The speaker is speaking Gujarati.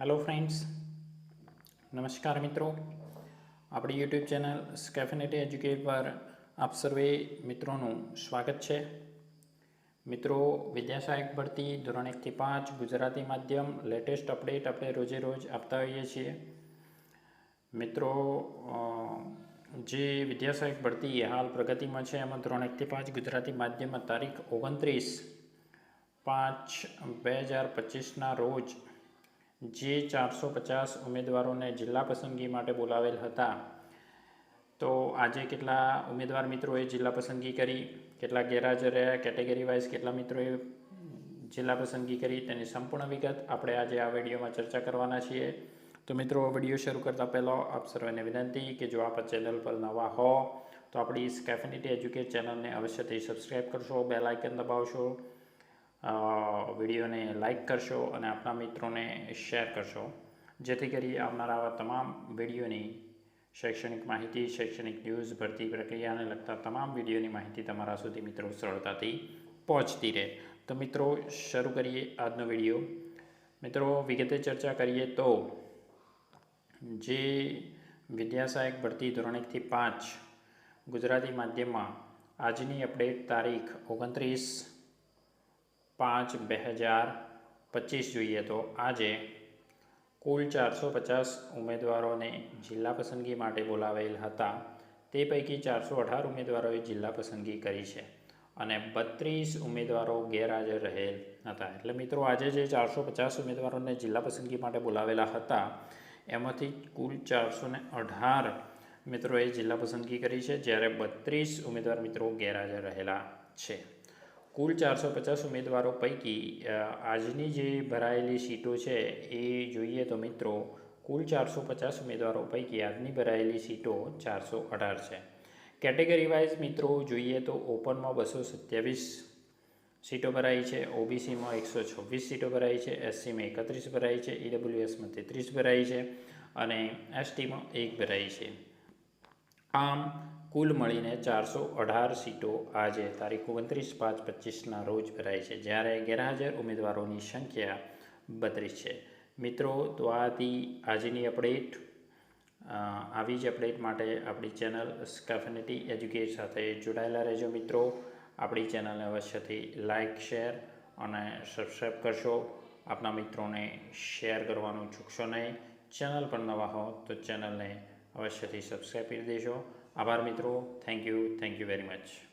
હેલો ફ્રેન્ડ્સ નમસ્કાર મિત્રો આપણી યુટ્યુબ ચેનલ સ્કેફિનેટી એજ્યુકેટ પર આપ સર્વે મિત્રોનું સ્વાગત છે મિત્રો વિદ્યાસહાયક ભરતી ધોરણ એકથી પાંચ ગુજરાતી માધ્યમ લેટેસ્ટ અપડેટ આપણે રોજે રોજ આપતા હોઈએ છીએ મિત્રો જે વિદ્યાસહાયક ભરતી હાલ પ્રગતિમાં છે એમાં ધોરણ એકથી પાંચ ગુજરાતી માધ્યમમાં તારીખ ઓગણત્રીસ પાંચ બે હજાર પચીસના રોજ જે ચારસો પચાસ ઉમેદવારોને જિલ્લા પસંદગી માટે બોલાવેલ હતા. તો આજે કેટલા ઉમેદવાર મિત્રોએ જિલ્લા પસંદગી કરી? કેટલા ગેરહાજર રહ્યા કેટેગરી વાઇઝ કેટલા મિત્રોએ જિલ્લા પસંદગી કરી? તેની સંપૂર્ણ વિગત આપણે આજે આ વિડીયોમાં ચર્ચા કરવાના છીએ. તો મિત્રો, વીડિયો શરૂ કરતાં પહેલાં આપ સર્વેને વિનંતી કે જો આપ ચેનલ પર નવા હો, તો આપણી સ્કેફિનિટી એજ્યુકેટ ચેનલને અવશ્યથી સબસ્ક્રાઈબ કરશો બેલ આઇકન દબાવશો વિડીયોને લાઈક કરશો અને આપણા મિત્રોને શેર કરશો. જેથી કરી આવનારા આવા તમામ વિડીયોની શૈક્ષણિક માહિતી, શૈક્ષણિક ન્યૂઝ, ભરતી પ્રક્રિયાને લગતા તમામ વિડીયોની માહિતી તમારા સુધી મિત્રો સરળતાથી પહોંચતી રહે. તો મિત્રો, શરૂ કરીએ આજનો વીડિયો. મિત્રો, વિગતે ચર્ચા કરીએ તો, જે વિદ્યાસહાયક ભરતી ધોરણ એકથી પાંચ ગુજરાતી માધ્યમમાં આજની અપડેટ તારીખ ઓગણત્રીસ પાંચ બે હજાર પચીસ જોઈએ તો આજે કુલ ચારસો પચાસ ઉમેદવારોને જિલ્લા પસંદગી માટે બોલાવેલ હતા. તે પૈકી ચારસો અઢાર ઉમેદવારોએ જિલ્લા પસંદગી કરી છે અને બત્રીસ ઉમેદવારો ગેરહાજર રહેલ હતા. એટલે મિત્રો, આજે જે ચારસો પચાસ ઉમેદવારોને જિલ્લા પસંદગી માટે બોલાવેલા હતા, એમાંથી કુલ ચારસો ને અઢાર મિત્રોએ જિલ્લા પસંદગી કરી છે, જ્યારે બત્રીસ ઉમેદવાર મિત્રો ગેરહાજર રહેલા છે. કુલ ચારસો પચાસ ઉમેદવારો પૈકી આજની જે ભરાયેલી સીટો છે એ જોઈએ તો મિત્રો, કુલ ચારસો પચાસ ઉમેદવારો પૈકી આજની ભરાયેલી સીટો ચારસો અઢાર છે. કેટેગરી વાઇઝ મિત્રો જોઈએ તો ઓપનમાં બસો સત્યાવીસ સીટો ભરાઈ છે, ઓબીસીમાં એકસો છવ્વીસ સીટો ભરાઈ છે, એસસીમાં એકત્રીસ ભરાઈ છે, ઈડબ્લ્યુએસમાં તેત્રીસ ભરાઈ છે અને એસટીમાં એક ભરાઈ છે. આમ કુલ મળીને ચારસો અઢાર સીટો આજે તારીખ ઓગણત્રીસ પાંચ પચીસના રોજ ભરાઈ છે, જ્યારે ગેરહાજર ઉમેદવારોની સંખ્યા બત્રીસ છે. મિત્રો, તો આ હતી આજની અપડેટ આવી જ અપડેટ માટે આપણી ચેનલ સ્કેફિનિટી એજ્યુકેટ સાથે જોડાયેલા રહેજો મિત્રો. આપણી ચેનલને અવશ્યથી લાઇક શેર અને સબસ્ક્રાઈબ કરશો. આપના મિત્રોને શેર કરવાનું ચૂકશો નહીં. ચેનલ પર નવા હો તો ચેનલને અવશ્યથી સબસ્ક્રાઈબ કરી દેજો. આભાર મિત્રો. Thank you thank you very much